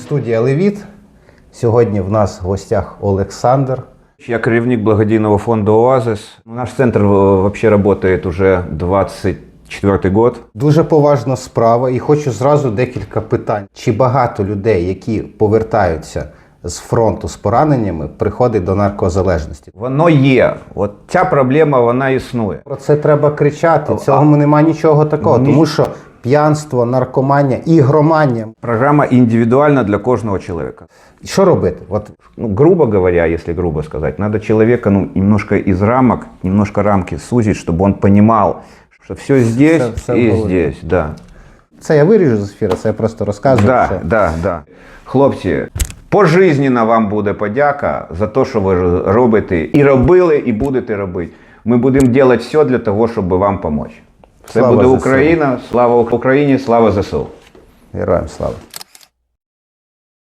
Студія Левіт. Сьогодні в нас в гостях Олександр. Я керівник благодійного фонду «Оазис». Наш центр э, вообще работает уже 24 год. Дуже поважна справа, і хочу зразу декілька питань. Чи багато людей, які повертаються з фронту з пораненнями, приходить до наркозалежності? Воно є. От ця проблема, вона існує. Про це треба кричати. Цього нема нічого такого, Ні. тому що п'янство, наркоманія, ігроманія. Програма індивідуальна для кожного чоловіка. Що робити? От Ну, грубо говоря, если грубо сказать, надо человека ну, немножко из рамок, немножко рамки сузить, чтобы он понимал, что все здесь Всё- всё и было. здесь. Да. це я виріжу з ефіру, це я просто розказую. Да, що- да, да. Хлопці, пожизненно вам буде подяка за те, що ви робите, і робили, і будете робити. Ми будемо робити все для того, щоб вам допомогти. Це Слава буде Україна, слава Україні, слава ЗСУ. Героям слава.